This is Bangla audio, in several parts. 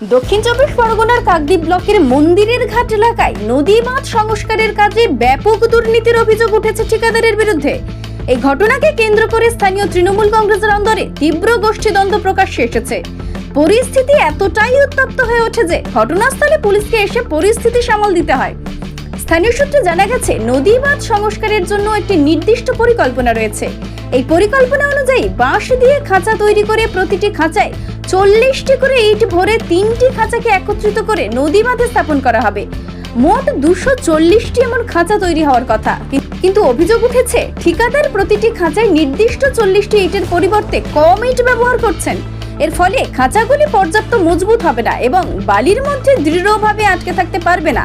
দক্ষিণ চব্বিশ পরগনার কাকদ্বীপ ব্লকের মন্দিরের ঘাট এলাকায় নদী বাঁধ সংস্কারের কাজে ব্যাপক দুর্নীতির অভিযোগ উঠেছে ঠিকাদারের বিরুদ্ধে। এই ঘটনাকে কেন্দ্র করে স্থানীয় তৃণমূল কংগ্রেসের অন্দরে তীব্র গোষ্ঠীদ্বন্দ্ব প্রকাশ্যে এসেছে। পরিস্থিতি এতটাই উত্তপ্ত হয়ে ওঠে যে ঘটনাস্থলে পুলিশকে এসে পরিস্থিতি সামাল দিতে হয়। স্থানীয় সূত্রে জানা গেছে, নদী বাঁধ সংস্কারের জন্য একটি নির্দিষ্ট পরিকল্পনা রয়েছে। এই পরিকল্পনা অনুযায়ী বাঁশ দিয়ে খাঁচা তৈরি করে প্রতিটি খাঁচায় চল্লিশটি করে ইট ভরে তিনটি খাঁচাকে একত্রিত করে নদী বাঁধে স্থাপন করা হবে। মোট দুশো চল্লিশটি এমন খাঁচা তৈরি হওয়ার কথা। কিন্তু অভিযোগ উঠেছে, ঠিকাদার প্রতিটি খাঁচায় নির্দিষ্ট চল্লিশটি ইটের পরিবর্তে কম ইট ব্যবহার করছেন। এর ফলে খাঁচাগুলি পর্যাপ্ত মজবুত হবে না এবং বালির মধ্যে দৃঢ়ভাবে আটকে থাকতে পারবে না,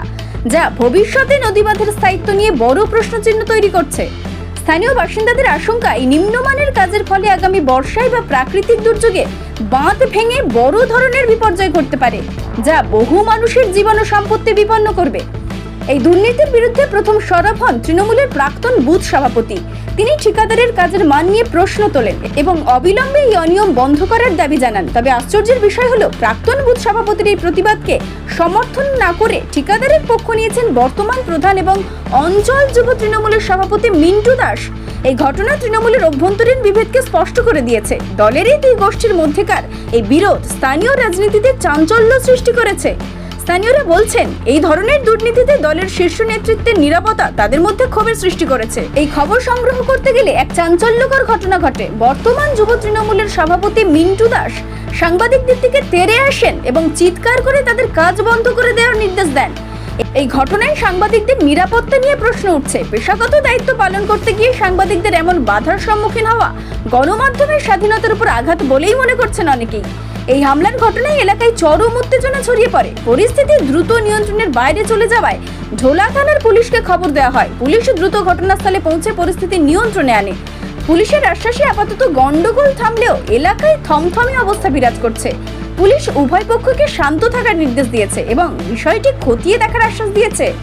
যা ভবিষ্যতে নদীবাঁধের স্থায়িত্ব নিয়ে বড় প্রশ্নচিহ্ন তৈরি করছে। স্থানীয় বাসিন্দাদের আশঙ্কা, এই নিম্নমানের কাজের ফলে আগামী বর্ষায় বা প্রাকৃতিক দুর্যোগে বাঁধ ভেঙে বড় ধরনের বিপর্যয় ঘটতে পারে, যা বহু মানুষের জীবন ও সম্পত্তি বিপন্ন করবে। এই দুর্নীতির বিরুদ্ধে প্রথম সরব হন তৃণমূলের প্রাক্তন বুথ সভাপতি। তিনি ঠিকাদারের কাজের মান নিয়ে প্রশ্ন তোলেন এবং অবিলম্বে এই অনিয়ম বন্ধ করার দাবি জানান। তবে আশ্চর্যের বিষয় হলো, প্রাক্তন বুথ সভাপতির এই প্রতিবাদকে সমর্থন না করে ঠিকাদারের পক্ষ নিয়েছেন বর্তমান প্রধান এবং অঞ্চল যুব তৃণমূলের সভাপতি মিন্টু দাস। এই ঘটনা তৃণমূলের অভ্যন্তরীণ বিভেদকে স্পষ্ট করে দিয়েছে। দলের এই দুই গোষ্ঠীর মধ্যেকার এই বিরোধ স্থানীয় রাজনীতিতে চাঞ্চল্য সৃষ্টি করেছে। স্থানীয়রা বলছেন, এই ধরনের দুর্নীতিতে দলের শীর্ষ নেতৃত্বের নিরাপত্তা তাদের মধ্যে ক্ষোভের সৃষ্টি করেছে। এই খবর সংগ্রহ করতে গেলে এক চাঞ্চল্যকর ঘটনা ঘটে। বর্তমান যুব তৃণমূলের সভাপতি মিন্টু দাস সাংবাদিকদের দিকে তেরে আসেন এবং চিৎকার করে তাদের কাজ বন্ধ করে দেওয়ার নির্দেশ দেন। এই ঘটনায় সাংবাদিকদের নিরাপত্তা নিয়ে প্রশ্ন উঠছে। পেশাগত দায়িত্ব পালন করতে গিয়ে সাংবাদিকদের এমন বাধার সম্মুখীন হওয়া গণমাধ্যমের স্বাধীনতার উপর আঘাত বলেই মনে করছেন অনেকেই। এই হামলার ঘটনায় এলাকায় চরম উত্তেজনা ছড়িয়ে পড়ে। পরিস্থিতি দ্রুত নিয়ন্ত্রণের বাইরে চলে যাওয়ায় ঢোলা থানার পুলিশকে খবর দেওয়া হয়। পুলিশ দ্রুত ঘটনাস্থলে পৌঁছে পরিস্থিতি নিয়ন্ত্রণে আনে। পুলিশের আশ্বাসে আপাতত গন্ডগোল থামলেও এলাকায় থমথমে অবস্থা বিরাজ করছে। পুলিশ উভয় পক্ষকে শান্ত থাকার নির্দেশ দিয়েছে এবং বিষয়টি খতিয়ে দেখার আশ্বাস দিয়েছে।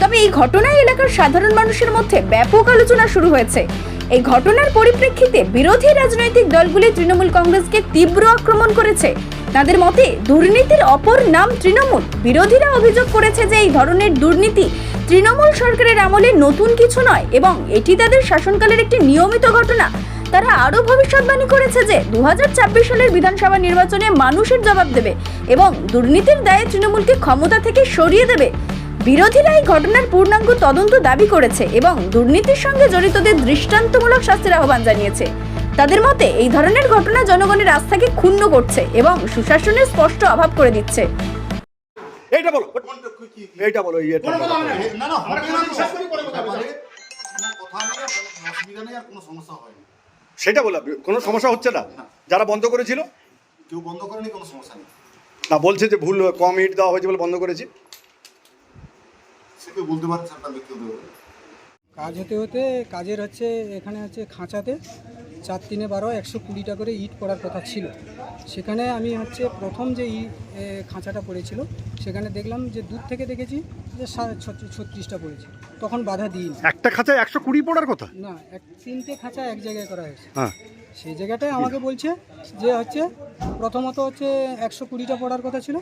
তবে এই ঘটনায় এলাকার সাধারণ মানুষের মধ্যে ব্যাপক আলোচনা শুরু হয়েছে। এই ঘটনার পরিপ্রেক্ষিতে বিরোধী রাজনৈতিক দলগুলি তৃণমূল কংগ্রেসকে তীব্র আক্রমণ করেছে। তাদের মতে, দুর্নীতির অপর নাম তৃণমূল। বিরোধীরা অভিযোগ করেছে যে এই ধরনের দুর্নীতি তৃণমূল সরকারের আমলে নতুন কিছু নয় এবং এটি তাদের শাসনকালের একটি নিয়মিত ঘটনা। তারা আরও ভবিষ্যৎবাণী করেছে যে দু সালের বিধানসভা নির্বাচনে মানুষের জবাব দেবে এবং দুর্নীতির দায়ে তৃণমূলকে ক্ষমতা থেকে সরিয়ে দেবে। বিরোধীরা এই ঘটনার পূর্ণাঙ্গ তদন্ত দাবি করেছে এবং দুর্নীতির সঙ্গে জড়িতদের দৃষ্টান্তমূলক শাস্তির আহ্বান জানিয়েছে। তাদের মতে এই ধরনের ঘটনা জনগণের আস্থাকে ক্ষুণ্ণ করছে এবং সুশাসনের স্পষ্ট অভাব করে দিচ্ছে। এইটা এইটা সেটা বলো কোনো সমস্যা হচ্ছে না। যারা বন্ধ করেছিল? কেউ বন্ধ করেনি কোনো সমস্যা নেই। না বলছে যে ভুল কম ইট দেওয়া হয়েছে বলে বন্ধ করেছি? সে কেউ বলতে পারছে আর ব্যক্তিগত কাজ হতে হতে কাজের হচ্ছে এখানে হচ্ছে খাঁচাতে চার তিনে বারো একশো কুড়িটা করে ইট পড়ার কথা ছিল। সেখানে আমি হচ্ছে প্রথম যে ই খাঁচাটা পড়েছিল সেখানে দেখলাম যে দূর থেকে দেখেছি যে ছত্রিশটা পড়েছে। তখন বাধা দিই একটা খাঁচায় একশো কুড়ি পড়ার কথা? না এক তিনটে খাঁচা এক জায়গায় করা হয়েছে। হ্যাঁ। সেই জায়গাটায় আমাকে বলছে যে হচ্ছে প্রথমত হচ্ছে একশো কুড়িটা পড়ার কথা ছিল।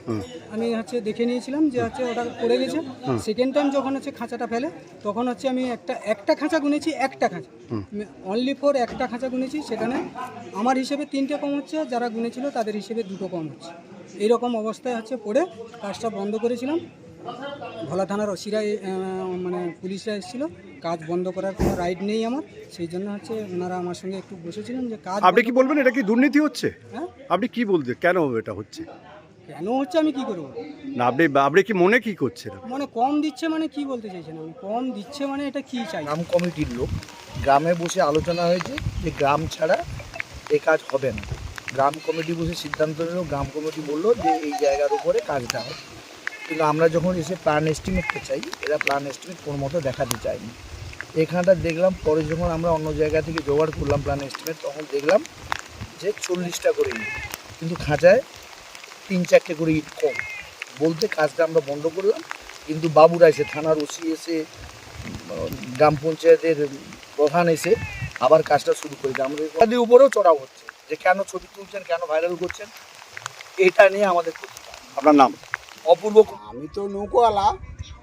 আমি হচ্ছে দেখে নিয়েছিলাম যে হচ্ছে ওটা পড়ে গেছে। সেকেন্ড টাইম যখন হচ্ছে খাঁচাটা ফেলে তখন হচ্ছে আমি একটা একটা খাঁচা গুনেছি একটা খাঁচা। অনলি ফোর একটা খাঁচা গুনেছি সেখানে আমার হিসেবে তিনটে কম হচ্ছে যারা গুনেছিল তাদের হিসেবে দুটো কম হচ্ছে। এইরকম অবস্থায় হচ্ছে পড়ে কাজটা বন্ধ করেছিলাম। ভোলা থানার আহ, মানে পুলিশরা এসেছিল। কাজ বন্ধ করার কোনো রাইট নেই আমার। সেই জন্য হচ্ছে ওনারা আমার সঙ্গে একটু বসেছিলেন যে কাজ আপনি কি বলবেন? এটা কি দুর্নীতি হচ্ছে? হ্যাঁ? আপনি কি বলতে কেন এটা হচ্ছে? কেন হচ্ছে? আমি কি করব? না আপনি আপনি কি মনে কি করছেন? মানে কম দিচ্ছে মানে কি বলতে চাইছেন আমি কম দিচ্ছে মানে এটা কি চাই? গ্রাম কমিটির লোক। গ্রামে বসে আলোচনা হয়েছে যে গ্রাম ছাড়া এ কাজ হবে না। গ্রাম কমিটি বসে সিদ্ধান্ত নিল গ্রাম কমিটি বলল যে এই জায়গার উপরে কাজটা হবে। কিন্তু আমরা যখন এসে প্ল্যান এস্টিমেটটা চাই, এরা প্ল্যান এস্টিমেট কোনো মতো দেখাতে চায়নি। এখানটা দেখলাম, পরে যখন আমরা অন্য জায়গা থেকে জোগাড় করলাম প্ল্যান এস্টিমেট তখন দেখলাম যে চল্লিশটা করে ইট। কিন্তু খাঁচায় তিন চারটে করে ইট কম। বলতে কাজটা আমরা বন্ধ করলাম, কিন্তু বাবুরা এসে, থানার ওসি এসে, গ্রাম পঞ্চায়েতের প্রধান এসে আবার কাজটা শুরু করেছে। আমাদের তাদের উপরেও চড়াও হচ্ছে যে কেন ছবি তুলছেন, কেন ভাইরাল করছেন, এটা নিয়ে আমাদের আপনার নাম? অপূর্ব আমি তো নৌকোওয়ালা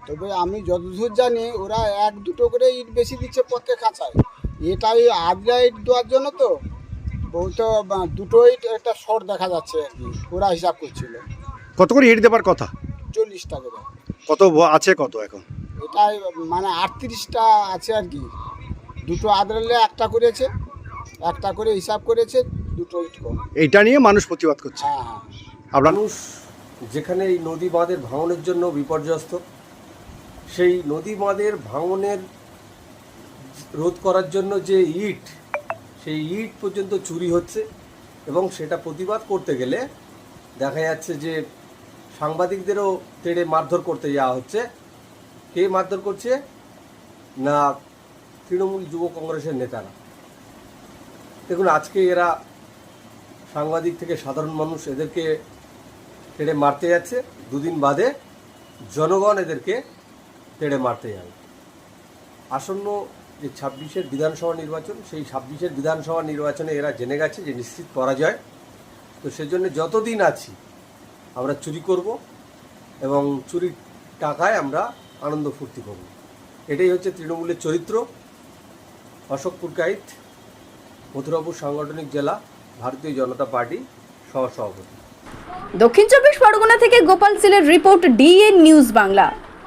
তবে আমি যতদূর জানি ওরা এক দুটো করে ইট বেশি দিচ্ছে প্রত্যেক কাঁচায় এটাই আদ্রা ইট দেওয়ার জন্য তো বলতো দুটো ইট একটা শর্ট দেখা যাচ্ছে আর কি ওরা হিসাব করছিল। কত করে ইট দেবার কথা? চল্লিশটা করে। কত আছে কত এখন? এটাই মানে আটত্রিশটা আছে আর কি। দুটো আদ্রালে একটা করেছে একটা করে হিসাব করেছে দুটো ইট কম। এইটা নিয়ে মানুষ প্রতিবাদ করছে। হ্যাঁ হ্যাঁ। আপনার মানুষ যেখানে এই নদী বাঁধের ভাঙনের জন্য বিপর্যস্ত, সেই নদী বাঁধের ভাঙনের রোধ করার জন্য যে ইট, সেই ইট পর্যন্ত চুরি হচ্ছে এবং সেটা প্রতিবাদ করতে গেলে দেখা যাচ্ছে যে সাংবাদিকদেরও তেড়ে মারধর করতে যাওয়া হচ্ছে। কে মারধর করছে? না, তৃণমূল যুব কংগ্রেসের নেতারা। দেখুন, আজকে এরা সাংবাদিক থেকে সাধারণ মানুষ, এদেরকে তেড়ে মারতে যাচ্ছে। দুদিন বাদে জনগণ এদেরকে তেড়ে মারতে যাবে। আসন্ন যে ছাব্বিশের বিধানসভা নির্বাচন, সেই ছাব্বিশের বিধানসভা নির্বাচনে এরা জেনে গেছে যে নিশ্চিত পরাজয়। তো সেজন্য যতদিন আছি, আমরা চুরি করব এবং চুরির টাকায় আমরা আনন্দ ফুর্তি করব। এটাই হচ্ছে তৃণমূলের চরিত্র। অশোক পুরকাইত, মথুরাপুর সাংগঠনিক জেলা, ভারতীয় জনতা পার্টি সহসভাপতি। দক্ষিণ চব্বিশ পরগনা থেকে গোপাল সিলের রিপোর্ট ডিএন নিউজ বাংলা।